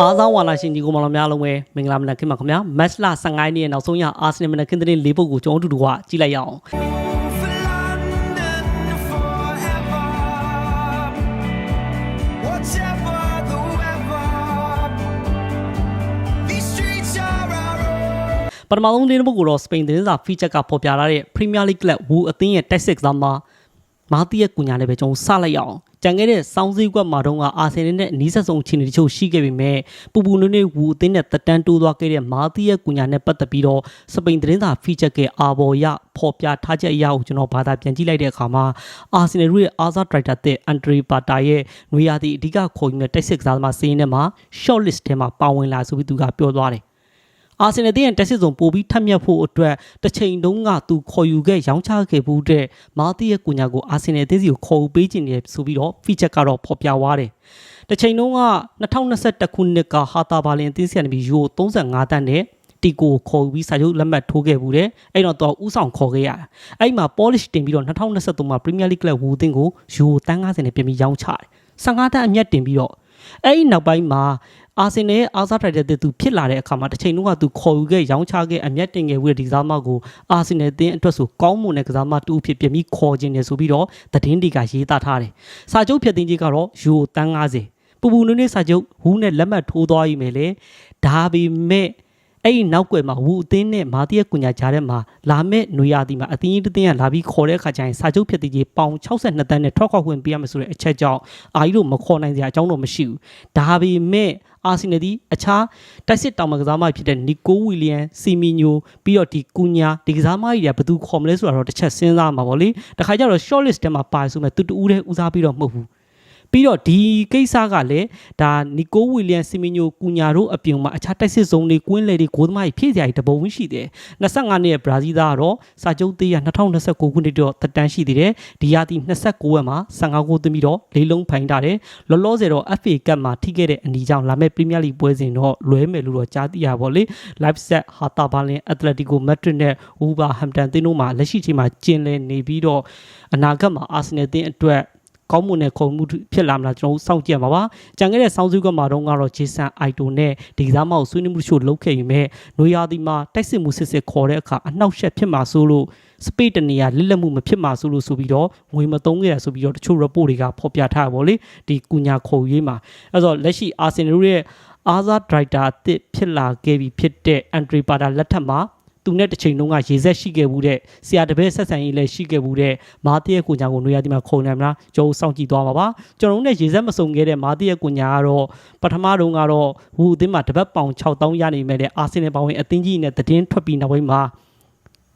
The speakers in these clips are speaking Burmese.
အားဆောင်ဝါလာရှင်ကြီးကိုမတော်များလုံးပဲမင်္ဂလာမနက်ခင်းပါခင်ဗျာမက်လ15ရက်နေ့နောက်ဆုံးရအာဆင်နယ်မနက်ခင်းသတင်း၄ပုဒ်ကိုကျွန်တော်တို့တို့ကကြည့်လိုက်ရအောင် For London forever. Whatever the weather, these streets are our own. ပထမဆုံးသတင်းပုဒ်ကိုတော့စပိန်သတင်းစာ feature ကဖော်ပြလာတဲ့ Premier League Club ဝူအသင်းရဲ့ tactics ကမှာမာတီရဲ့ကူညာနဲ့ပဲကျွန်တော်စလိုက်ရအောင် ကြံခဲ့တဲ့စောင်းစည်းကွက်မှာတော့ကအာဆင်နယ်နဲ့အနီးဆက်ဆုံးအခြေအနေတချို့ရှိခဲ့ပေမဲ့ပူပူနွေ့နွေ့ဝူအသင်းနဲ့တက်တန်းတိုးသွားခဲ့တဲ့မာတီရဲ့ကူညာနဲ့ပတ်သက်ပြီးတော့စပိန်သတင်းစာ feature ကအာဘော်ရဖော်ပြထားချက်အရကိုကျွန်တော်ဘာသာပြန်ကြည့်လိုက်တဲ့အခါမှာအာဆင်နယ်ရဲ့အာဇာဒရိုက်တာတဲ့အန်ဒရီပါတာရဲ့ငွေရသည့်အဓိကခေါ်ယူတဲ့ tactics ကမှာစီးရင်ထဲမှာ short list ထဲမှာပါဝင်လာဆိုပြီးသူကပြောသွားတယ် အာဆင်နယ်ရဲ့တက်စစ်ဆုံးပို့ပြီးထပ်မြက်ဖို့အတွက်တစ်ချိန်တုန်းကသူခေါ်ယူခဲ့ရောင်းချခဲ့ဘူးတဲ့မာတီရဲ့ကုညာကိုအာဆင်နယ်အသင်းစီကိုခေါ်ယူပေးခြင်းနေဆိုပြီးတော့ feature ကတော့ဖော်ပြသွားတယ်။တစ်ချိန်တုန်းက2021ခုနှစ်ကဟာတာဘာလင်အသင်းစီကနေပြီးယူ35တန်းနဲ့တီကိုခေါ်ယူပြီးစာချုပ်လက်မှတ်ထိုးခဲ့ဘူးတဲ့။အဲ့တော့သူဥဆောင်ခေါ်ခဲ့ရတာ။အဲ့မှာ polish တင်ပြီးတော့2023မှာ Premier League Club ဝူအသင်းကိုယူတန်း90နဲ့ပြင်ပြီးရောင်းချတယ်။15တန်းအမြတ်တင်ပြီးတော့အဲ့ဒီနောက်ပိုင်းမှာ အာဆင်နယ်ရဲ့အာဇာတိုက်တဲ့သူဖြစ်လာတဲ့အခါမှာတစ်ချိန်လုံးကသူခေါ်ယူခဲ့ရောင်းချခဲ့အမျက်တင်ခဲ့ဝိဒီကစားမကိုအာဆင်နယ်အသင်းအတွက်ဆိုကောင်းမွန်တဲ့ကစားမတူဖြစ်ပြင်ပြီးခေါ်ခြင်းတယ်ဆိုပြီးတော့သတင်းတွေကရေးသားထားတယ်။စာချုပ်ဖြစ်သိမ်းကြီးကတော့ယူတန်း90ပူပူနွေ့နွေ့စာချုပ်ဝူးနဲ့လက်မှတ်ထိုးသွားပြီမယ်လေဒါပေမဲ့အဲ့ဒီနောက်ွယ်မှာဝူအသင်းနဲ့မာတီရဲ့ကုညာကြားထဲမှာလာမဲ့နွေရာသီမှာအသင်းကြီးတစ်သင်းကလာပြီးခေါ်တဲ့အခါကျရင်စာချုပ်ဖြစ်တည်ကြီးပေါင်62တန်းနဲ့ထွက်ခွာခွင့်ပေးရမယ်ဆိုတဲ့အချက်ကြောင့်အာကြီးတို့မခေါ်နိုင်စရာအကြောင်းတော့မရှိဘူးဒါပေမဲ့ အာဆင်နယ်ဒီအခြားတိုက်စစ်တောင်မကစားမဖြစ်တဲ့နီကိုဝီလီယံစီမီညိုပြီးတော့ဒီကူညာဒီကစားမကြီးတွေကဘယ်သူခေါ်မလဲဆိုတာတော့တစ်ချက်စဉ်းစားမှာပေါ့လေတခါကျတော့ short list ထဲမှာပါဆိုမဲ့သူတူဦးတဲ့ဦးစားပြီးတော့မဟုတ်ဘူး ပြီးတော့ဒီကိစ္စကလည်းဒါနီကိုဝီလီယံစီမီညိုကူညာတို့အပြင်မှာအခြားတိုက်စစ်ဇုံတွေကွင်းလေတွေဂိုးသမားကြီးဖြည့်စရာကြီးတပုံရှိတယ်25နှစ်ရဲ့ဘရာဇီးသားကတော့စာချုပ်သေးရ2029ခုနှစ်တော့တက်တန်းရှိသေးတယ်ဒီရာသီ29ဝက်မှာ15ဂိုးသွင်းပြီးတော့လေးလုံးဖိုင်ထားတယ်လောလောဆယ်တော့ FA Cup မှာထိခဲ့တဲ့အနီကြောင့်လာမယ့် Premier League ပွဲစဉ်တော့လွဲမယ်လို့တော့ကြားသိရပါဗောလေ Leipzig Hertha Berlin Atletico Madrid နဲ့ Wolverhampton တင်းတို့မှာလက်ရှိချိန်မှာကျင်းလည်နေပြီးတော့အနာဂတ်မှာ Arsenal တင်းအတွက် ကောင်းမွန်တဲ့ခုံမှုဖြစ်လာမလားကျွန်တော်တို့စောင့်ကြည့်ရမှာပါ။ကြံခဲ့တဲ့စောင်းစုကမှာတော့ကတော့ဂျေဆန်အိုက်တိုနဲ့ဒီကစားမကိုဆွေးနွေးမှုချို့လုပ်ခဲ့ရင်မဲ့နွေရာသီမှာတိုက်စစ်မှုစစ်စစ်ခေါ်တဲ့အခါအနှောက်အယှက်ဖြစ်မှာဆိုလို့စပိတ်တနေရလစ်လက်မှုမဖြစ်မှာဆိုလို့ဆိုပြီးတော့ငွေမသုံးခဲ့ရဆိုပြီးတော့တချို့ report တွေကဖော်ပြထားပါဗောလေဒီကုညာခေါ်ရေးမှာအဲဆိုလက်ရှိအာဆင်နယ်ရဲ့အာဇာဒရိုက်တာအသစ်ဖြစ်လာခဲ့ပြီဖြစ်တဲ့အန်ဒရီပါတာလက်ထက်မှာ သူနဲ့တစ်ချိန်လုံးကရေဆက်ရှိခဲ့ဘူးတဲ့ဆရာတပည့်ဆက်ဆံရေးလည်းရှိခဲ့ဘူးတဲ့မာတီရဲ့ကိုညာကိုနွေရသည်မှာခုံနေမလားကျွန်တော်စောင့်ကြည့်သွားပါပါကျွန်တော်တို့နဲ့ရေဆက်မစုံခဲ့တဲ့မာတီရဲ့ကိုညာကတော့ပထမတုန်းကတော့ဝူအသင်းမှာတပတ်ပေါင်6000ရနေမဲ့တဲ့အာဆင်နယ်ပါဝင်အသင်းကြီးနဲ့သတင်းထွက်ပြီးနောက်ပိုင်းမှာ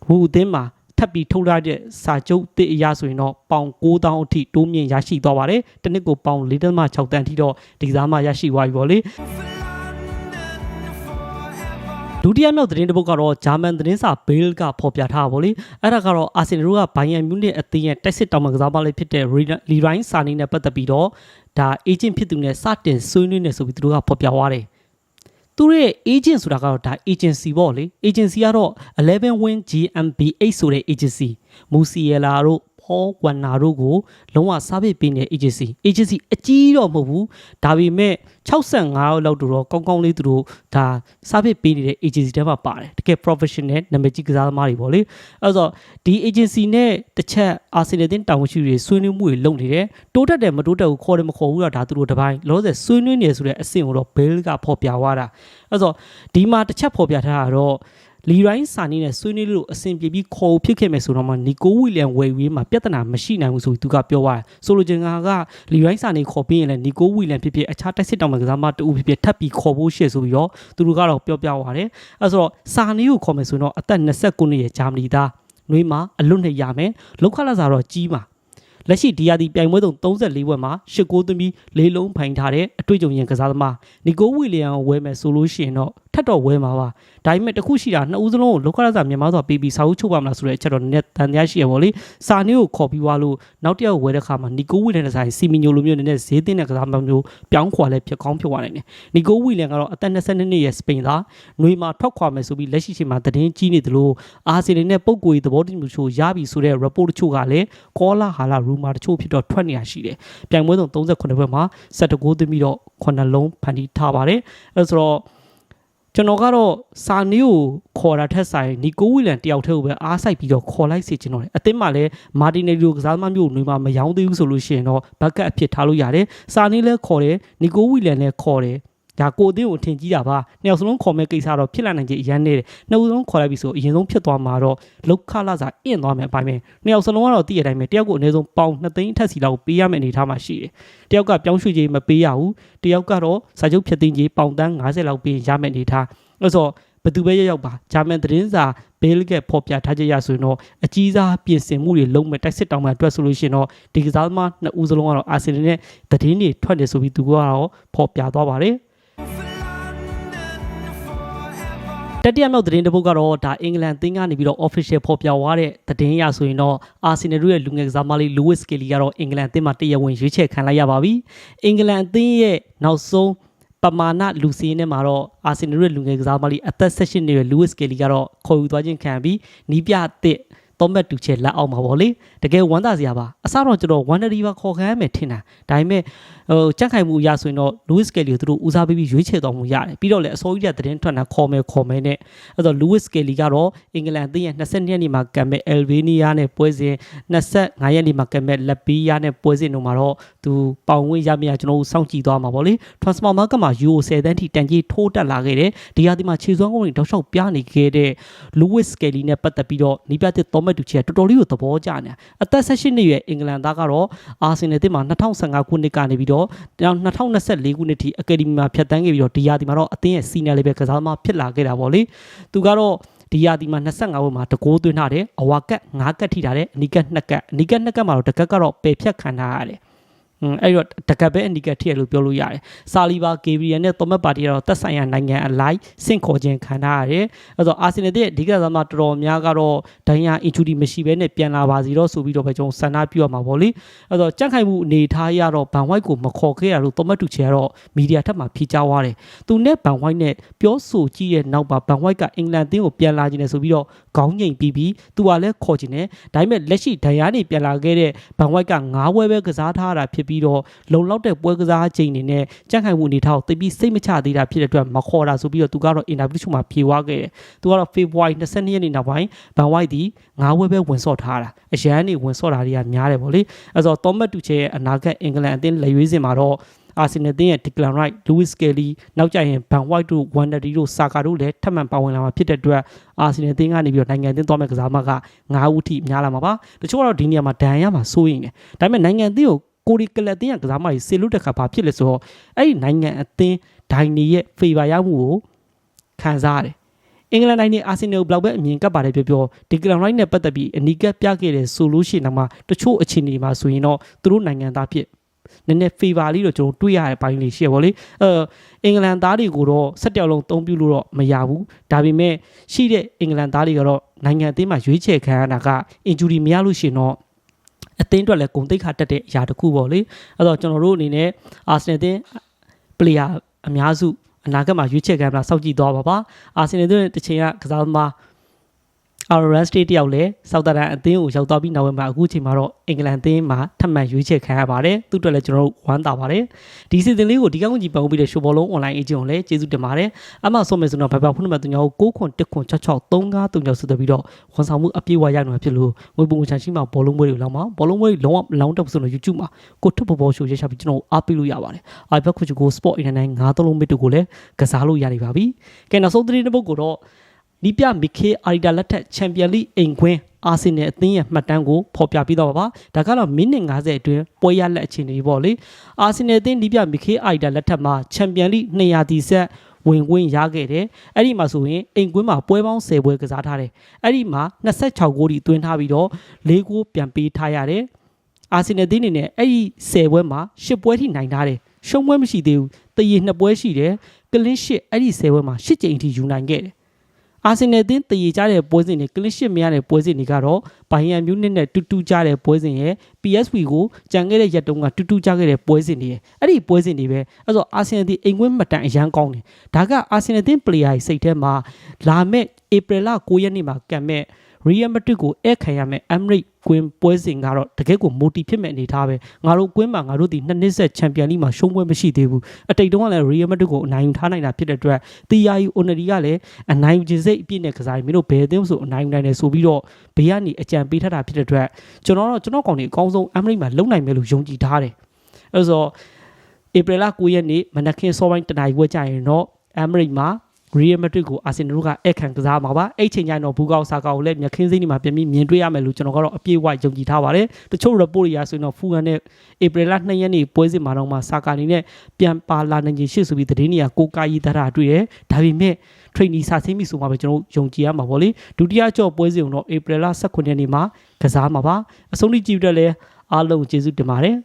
ဝူအသင်းမှာထပ်ပြီးထုတ်လာတဲ့စာချုပ်တစ်အရာဆိုရင်တော့ပေါင်9000အထိတိုးမြင့်ရရှိသွားပါတယ်။တစ်နှစ်ကိုပေါင်4.6တန်အထိတော့ဒီကစားမရရှိသွားပြီပေါ့လေ။ တိယမြောက်သတင်းတစ်ပုဒ်ကတော့ဂျာမန်သတင်းစာဘေးလ်ကဖော်ပြထားတာဗောလေအဲ့ဒါကတော့အာဆင်နယ်တို့ကဘိုင်ယန်မြူနစ်အသင်းရဲ့တက်စစ်တောင်မကစားပါလေးဖြစ်တဲ့လီရိုင်းစာနီနဲ့ပတ်သက်ပြီးတော့ဒါအေဂျင့်ဖြစ်သူနဲ့စတင်ဆွေးနွေးနေဆိုပြီးသူတို့ကဖော်ပြသွားတယ်သူတို့ရဲ့ agent ဆိုတာကတော့ဒါ agency ပေါ့လေ agency ကတော့11 win GmbH ဆိုတဲ့ agency မူစီယလာတို့ ဖောဝမ်နာတို့ကိုလုံးဝစားပစ်ပေးနေတဲ့ agency agency အကြီးတော့မဟုတ်ဘူးဒါပေမဲ့65ရောက်လောက်တော့ကောင်းကောင်းလေးသူတို့ဒါစားပစ်ပေးနေတဲ့ agency တွေမှာပါတယ်တကယ် professional နာမည်ကြီးကစားသမားတွေပေါ့လေအဲ့တော့ဒီ agency နဲ့တစ်ချက် Arsenal တင်တာဝန်ရှိတွေဆွေးနွေးမှုတွေလုပ်နေတယ်တိုးတက်တယ်မတိုးတက်ဘူးခေါ်တယ်မခေါ်ဘူးတော့ဒါသူတို့တစ်ပိုင်းလောဆယ်ဆွေးနွေးနေဆိုတဲ့အဆင့်ကိုတော့ Bale ကဖော်ပြသွားတာအဲ့တော့ဒီမှာတစ်ချက်ဖော်ပြထားတာတော့ လီရိုင်းစာနေနဲ့ဆွေးနွေးလို့အဆင်ပြေပြီးခေါ်ဖြစ်ခဲ့မယ်ဆိုတော့မှနီကိုဝီလျံဝယ်ဝေးမှာပြဿနာမရှိနိုင်ဘူးဆိုပြီးသူကပြောသွားတယ်ဆိုလိုချင်တာကလီရိုင်းစာနေခေါ်ပြီးရင်လည်းနီကိုဝီလျံဖြစ်ဖြစ်အခြားတိုက်စစ်တောင်မှာကစားမတူဖြစ်ဖြစ်ထပ်ပြီးခေါ်ဖို့ရှေ့ဆိုပြီးတော့သူတို့ကတော့ပြောပြသွားတယ်အဲဆိုတော့စာနေကိုခေါ်မယ်ဆိုတော့အသက်29နှစ်ရဲ့ဂျာမနီသားနှွေးမှာအလွတ်နဲ့ရမယ်လောက်ခလာစာတော့ကြီးမှာလက်ရှိဒီယာဒီပြိုင်ပွဲတုံ34ဘွဲ့မှာရှစ်ကိုသွင်းပြီးလေးလုံးဖိုင်ထားတဲ့အတွေ့အကြုံရင်ကစားသမားနီကိုဝီလျံကိုဝယ်မယ်ဆိုလို့ရှိရင်တော့ထပ်တော့ဝဲမှာပါဒါပေမဲ့တစ်ခုရှိတာနှစ်ဦးစလုံးကိုလောကရစာမြန်မာစွာပေးပြီးစာအုပ်ချုပ်ပါမလားဆိုတဲ့အချက်တော့နည်းနည်းတန်တရားရှိရပါလေစာနည်းကိုခေါ်ပြီးသွားလို့နောက်တစ်ယောက်ဝဲတဲ့ခါမှာနီကိုဝီလန်နဲ့ဆိုင်စီမီညိုလိုမျိုးနည်းနည်းဈေးတင်တဲ့ကစားမမျိုးပြောင်းခွာလဲဖြစ်ကောင်းဖြစ်သွားနိုင်တယ်နီကိုဝီလန်ကတော့အသက်22နှစ်ရဲ့စပိန်သားຫນွေမှာထွက်ခွာမယ်ဆိုပြီးလက်ရှိချိန်မှာသတင်းကြီးနေသလိုအာဆင်နယ်နဲ့ပုံကိုယ်သဘောတူမှုချို့ရပြီဆိုတဲ့ report တချို့ကလည်းကောလာဟာလာ rumor တချို့ဖြစ်တော့ထွက်နေရရှိတယ်ပြိုင်ပွဲဆုံး38ဘက်မှာ17ဂိုးသွင်းပြီးတော့9လုံးဖန်တီးထားပါတယ်အဲဆိုတော့ ကျွန်တော်ကတော့စာနီကိုခေါ်တာထက်ဆိုင်နီကိုဝီလန်တယောက်တည်းကိုပဲအားစိုက်ပြီးတော့ခေါ်လိုက်စီကျွန်တော်တယ်အသင်းမှာလည်းမာတီနယ်ရီကိုကစားသမားမျိုးတွေမှာမယောင်းသေးဘူးဆိုလို့ရှိရင်တော့ဘက်ကအဖြစ်ထားလို့ရတယ်စာနီလည်းခေါ်တယ်နီကိုဝီလန်လည်းခေါ်တယ် ဒါကိုအသင်းကိုထင်ကြီးတာပါနှစ်ယောက်စလုံးခေါ်မဲ့ကိစ္စတော့ဖြစ်လာနိုင်ခြင်းအရန်နေတယ်နှစ်ဦးစလုံးခေါ်လိုက်ပြီဆိုအရင်ဆုံးဖြစ်သွားမှာတော့လောက်ခလာစာအင့်သွားမယ်အပိုင်းပဲနှစ်ယောက်စလုံးကတော့တည့်ရတိုင်းပဲတယောက်ကိုအနည်းဆုံးပေါင်2သိန်းအထက်စီလောက်ပေးရမယ့်အနေအထားမှာရှိတယ်တယောက်ကပြောင်းရွှေ့ခြင်းမပေးရဘူးတယောက်ကတော့စာချုပ်ဖြတ်သိမ်းခြင်းပေါင်တန်း90လောက်ပေးရမယ့်အနေအထားအဲ့ဆိုဘယ်သူပဲရောက်ရောက်ပါဂျာမန်သတင်းစာဘဲလကဖော်ပြထားကြရဆိုရင်တော့အကြီးစားပြင်ဆင်မှုတွေလုံးမဲ့တိုက်စစ်တောင်မှအတွက်ဆိုလို့ရှိရင်တော့ဒီကစားသမားနှစ်ဦးစလုံးကတော့အာဆင်နယ်နဲ့သတင်းတွေထွက်နေဆိုပြီးသူကတော့ဖော်ပြသွားပါတယ် တတိယမြောက်သတင်းတစ်ပုဒ်ကတော့ဒါအင်္ဂလန်သင်းကနေပြီးတော့ official ဖော်ပြသွားတဲ့သတင်းအရဆိုရင်တော့အာဆင်နယ်ရဲ့လူငယ်ကစားမလေး Lewis Kelly ကတော့အင်္ဂလန်အသင်းမှာတရားဝင်ရွေးချယ်ခံလိုက်ရပါပြီ။အင်္ဂလန်အသင်းရဲ့နောက်ဆုံးပမာဏလူစင်းနဲ့မှာတော့အာဆင်နယ်ရဲ့လူငယ်ကစားမလေးအသက်16နှစ်ရွယ် Lewis Kelly ကတော့ခေါ်ယူသွားခြင်းခံပြီးနီးပြအသစ် တော့မဲ့တူချေလက်အောင်ပါဗောလေတကယ်ဝမ်းသာစရာပါအစတော့ကျွန်တော်ဝမ်နရီပါခေါ်ခံရမယ်ထင်တာဒါပေမဲ့ဟိုကြက်ခိုင်မှုအရဆိုရင်တော့ Lewis Kelly ကိုသူတို့ဦးစားပေးပြီးရွေးချယ်တော်မူရတယ်ပြီးတော့လည်းအစိုးရတဲ့သတင်းထွက်တာခေါ်မယ်ခေါ်မယ်နဲ့အဲ့တော့ Lewis Kelly ကတော့အင်္ဂလန်အသင်းရဲ့22ရက်နေ့မှာကံမဲ့ Albania နဲ့ပွဲစဉ်25ရက်နေ့မှာကံမဲ့ Latvia နဲ့ပွဲစဉ်တို့မှာတော့သူပေါင်ဝင်ရမရကျွန်တော်တို့စောင့်ကြည့်သွားမှာဗောလေ Transfer Market မှာ Euro 10တန်းထိတန်ကြီးထိုးတက်လာခဲ့တယ်ဒီဟာဒီမှာခြေစွမ်းကုန်းတွေတောက်လျှောက်ပြနေခဲ့တဲ့ Lewis Kelly နဲ့ပတ်သက်ပြီးတော့နီးပြတဲ့ Thomas Tuchel တော်တော်လေးကိုသဘောကျနေတာအသက်18နှစ်ရွယ်အင်္ဂလန်သားကတော့အာဆင်နယ်အသင်းမှာ2015ခုနှစ်ကနေပြီးတော့2024ခုနှစ်ထိအကယ်ဒမီမှာဖြတ်တန်းခဲ့ပြီးတော့ဒီရာဒီမှာတော့အသင်းရဲ့ senior level ကစားသမားဖြစ်လာခဲ့တာပေါ့လေသူကတော့ဒီရာဒီမှာ25ဘုတ်မှာတကိုးသွင်းထားတယ်အဝါကက်9ကက်ထိထားတယ်အနီကက်2ကက်အနီကက်2ကက်မှာတော့တကက်ကတော့ပယ်ဖြတ်ခံထားရတယ်อืม အဲ့တော့တကက်ပဲအနီကက်ထိရလို့ပြောလို့ရတယ်။ဆာလီဘာဂေဘရီယယ်နဲ့သောမတ်ပါတီကတော့သက်ဆိုင်ရာနိုင်ငံအလိုက်စင့်ခေါ်ခြင်းခံထားရတယ်။အဲ့တော့အာဆင်နယ်ရဲ့အဓိကသမားတော်တော်များကတော့ဒိုင်ယာအင်ချူဒီမရှိဘဲနဲ့ပြန်လာပါစီတော့ဆိုပြီးတော့ပဲကျွန်တော်ဆန္ဒပြုရမှာပေါ့လေ။အဲ့တော့ကြန့်ခိုင်မှုအနေထားရတော့ဘန်ဝိုက်ကိုမခေါ်ခဲ့ရလို့သောမတ်တူချေကတော့မီဒီယာထက်မှဖြေကြားသွားတယ်။သူနဲ့ဘန်ဝိုက်နဲ့ပြောဆိုကြည့်ရဲ့နောက်မှာဘန်ဝိုက်ကအင်္ဂလန်အသင်းကိုပြန်လာခြင်းနဲ့ဆိုပြီးတော့ခေါင်းငိမ်ပြီးပြီးသူကလည်းခေါ်ခြင်းနဲ့ဒါပေမဲ့လက်ရှိဒိုင်ယာနေပြန်လာခဲ့တဲ့ဘန်ဝိုက်က9ဝဲပဲကစားထားတာဖြစ်ပြီးတော့လုံလောက်တဲ့ပွဲကစားချိန်တွေနဲ့ကြန့်ခိုင်မှုအနေထားကိုသိပြီးစိတ်မချသေးတာဖြစ်တဲ့အတွက်မခေါ်တာဆိုပြီးတော့သူကတော့အင်တာဗျူးချိုမှာဖြေသွားခဲ့တယ်။သူကတော့ February 22ရက်နေ့နောက်ပိုင်းဘန်ဝိုက်ဒီ9ဝဲပဲဝင်ဆော့ထားတာအရန်နေဝင်ဆော့တာတွေကများတယ်ဗောလေ။အဲဆိုတော့ Thomas Tuchel ရဲ့အနာဂတ်အင်္ဂလန်အသင်းလက်ရွေးစင်မှာတော့အာဆင်နယ်တင်းရဲ့ Declan Rice, Lewis Kelly နောက်ကျရင် Van White တို့ Wanderlei တို့ Saka တို့လည်းထပ်မံပါဝင်လာမှာဖြစ်တဲ့အတွက်အာဆင်နယ်တင်းကနေပြီးတော့နိုင်ငံအသင်းသွားမဲ့ကစားမက9ဦးထိများလာမှာပါတချို့ကတော့ဒီနေရာမှာဒဏ်ရမှာစိုးရင်တယ်ဒါပေမဲ့နိုင်ငံအသင်းကို ကိုရီကလပ်တင်းရဲ့ကစားမကြီးဆေလုတက်ခါဘာဖြစ်လဲဆိုတော့အဲ့ဒီနိုင်ငံအသင်းဒိုင်နေရဲ့ favor ရမှုကိုခံစားရတယ်အင်္ဂလန်တိုင်းနဲ့အာဆင်နယ်ကိုဘယ်လောက်ပဲအမြင်ကပ်ပါတယ်ပြောပြောဒီကလန်ရိုက်နဲ့ပတ်သက်ပြီးအနီးကပ်ပြခဲ့တယ်ဆိုလို့ရှိရင်တော့မှတချို့အခြေအနေမှာဆိုရင်တော့သူတို့နိုင်ငံသားဖြစ်နည်းနည်း favor လေးတော့ကျွန်တော်တွေ့ရတဲ့ပိုင်းလေးရှိရပါလေအဲအင်္ဂလန်သားတွေကိုတော့ဆက်တယောက်လုံးအသုံးပြုလို့တော့မရဘူးဒါပေမဲ့ရှိတဲ့အင်္ဂလန်သားတွေကတော့နိုင်ငံအသင်းမှာရွေးချယ်ခံရတာက injury မရလို့ရှိရင်တော့ အသင်းအတွက်လည်းဂုံတိတ်ခါတက်တဲ့အရာတစ်ခုပေါ့လေအဲ့တော့ကျွန်တော်တို့အနေနဲ့အာဆင်နယ်အသင်း player အများစုအနာဂတ်မှာရွေးချယ်ခံမလားစောင့်ကြည့်သွားပါပါအာဆင်နယ်အသင်းတစ်ချိန်ကကစားသမား Aaron State တယောက်လည်းဆောက်တာအသင်းကိုရောက်သွားပြီးနောက်ပိုင်းမှာအခုချိန်မှာတော့အင်္ဂလန်အသင်းမှာထပ်မံရွေးချယ်ခံရပါတယ်သူ့အတွက်လည်းကျွန်တော်တို့ဝမ်းသာပါတယ်ဒီစီဇန်လေးကိုဒီကောင်းကြီးပန်ပြီးတဲ့ရှိုးဘောလုံး online agent ကိုလည်းကျေးဇူးတင်ပါတယ်အမှဆုံးမယ်ဆိုတော့ဘယ်ဘဖုန်းနံပါတ်3ကို6ခွန်1ခွန်66 35 3ဆက်သွယ်ပြီးတော့ဝန်ဆောင်မှုအပြည့်အဝရနိုင်မှာဖြစ်လို့ငွေပုံချန်ရှိမှာဘောလုံးပွဲတွေလောက်မှာဘောလုံးပွဲတွေလုံးဝလောင်းတက်ဆိုတော့ YouTube မှာကိုထွတ်ဘောဘောရှိုးရချပြီးကျွန်တော်အားပေးလို့ရပါတယ် iPad ခုချကို Sport Internet 9သုံးလုံးမစ်တို့ကိုလည်းကစားလို့ရနေပါပြီကဲနောက်ဆုံးသတင်းတစ်ပုဒ်ကိုတော့ နီးပြမီခေအာရီတာလက်ထက်ချန်ပီယံလိအိမ်ခွင်းအာဆင်နယ်အသင်းရဲ့မှတ်တမ်းကိုဖော်ပြပြီးတော့ပါပါဒါကတော့မိနစ်90အတွင်းပွဲရလက်အခြေအနေပေါ့လေအာဆင်နယ်အသင်းနီးပြမီခေအာရီတာလက်ထက်မှာချန်ပီယံလိ200တီဆက်ဝင်ခွင့်ရခဲ့တယ်အဲ့ဒီမှာဆိုရင်အိမ်ကွင်းမှာပွဲပေါင်း10ပွဲကစားထားတယ်အဲ့ဒီမှာ26ဂိုးဒီသွင်းထားပြီးတော့၄ဂိုးပြန်ပေးထားရတယ်အာဆင်နယ်အသင်းအနေနဲ့အဲ့ဒီ10ပွဲမှာ10ပွဲထိနိုင်ထားတယ်ရှုံးပွဲမရှိသေးဘူးတရေနှစ်ပွဲရှိတယ်ကလင်းရှစ်အဲ့ဒီ10ပွဲမှာ10ကြိမ်အထိယူနိုင်ခဲ့တယ် အာဆင်နယ်အသင်းတရေကြတဲ့ပွဲစဉ်တွေကလင်းရှစ်မရတဲ့ပွဲစဉ်တွေကတော့ဘိုင်ယန်မြူးနစ်နဲ့တူတူကြတဲ့ပွဲစဉ်ရဲ့ PSV ကိုကြံခဲ့တဲ့ရက်တုန်းကတူတူကြခဲ့တဲ့ပွဲစဉ်တွေရဲ့အဲ့ဒီပွဲစဉ်တွေပဲအဲ့ဆိုအာဆင်နယ်အသင်းအိမ်ကွင်းမှတ်တမ်းအရန်ကောင်းတယ်ဒါကအာဆင်နယ်အသင်း player ရဲ့စိတ်ထဲမှာလာမဲ့ဧပြီလ9ရက်နေ့မှာကံမဲ့ Real Madrid ကိုဧည့်ခံရမယ် Emirates ကွင်းပွဲစဉ်ကတော့တကယ့်ကို motive ဖြစ်မဲ့အနေထားပဲငါတို့ကွင်းမှာငါတို့ဒီနှစ်နှစ်ဆက်ချန်ပီယံလိမှာရှုံးပွဲမရှိသေးဘူးအတိတ်တုန်းကလည်း Real Madrid ကိုအနိုင်ယူထားနိုင်တာဖြစ်တဲ့အတွက်တီယာယီ Onari ကလည်းအနိုင်ယူခြင်းစိတ်အပြည့်နဲ့ကစားရင်မင်းတို့ဘယ်အသင်းဆိုအနိုင်ယူနိုင်တယ်ဆိုပြီးတော့ဘေးကနေအကြံပေးထားတာဖြစ်တဲ့အတွက်ကျွန်တော်တော့ကျွန်တော်ကောင်တွေအကောင်းဆုံး Emirates မှာလုံနိုင်မယ်လို့ယုံကြည်ထားတယ်အဲဆိုဧပြီလ9ရက်နေ့မနက်ခင်းစောပိုင်းတနာရီဝက်ကြရင်တော့ Emirates မှာ Real Madrid ကိုအာဆင်နယ်တို့ကအခန့်ကစားမှာပါအဲ့ချိန်ကျရင်တော့ဘူကောက်ဆာကာကိုလည်းမြက်ခင်းစိမ့်ဒီမှာပြန်ပြီးမြင်တွေ့ရမယ်လို့ကျွန်တော်ကတော့အပြည့်အဝယုံကြည်ထားပါတယ်တချို့ report တွေအရဆိုရင်တော့ဖူဟန်နဲ့ဧပြီလ2ရက်နေ့ပွဲစဉ်မှာတော့မှဆာကာနေနဲ့ပြန်ပါလာနိုင်ခြင်းရှိဆိုပြီးသတင်းတွေကကိုကာရီသားတာတွေ့တယ်ဒါပေမဲ့ training စာဆင်းပြီဆိုမှပဲကျွန်တော်ယုံကြည်ရမှာပေါ့လေဒုတိယကြော့ပွဲစဉ်ကတော့ဧပြီလ18ရက်နေ့မှာကစားမှာပါအဆုံးထိကြည့်ရတဲ့လဲအားလုံးကျေးဇူးတင်ပါတယ်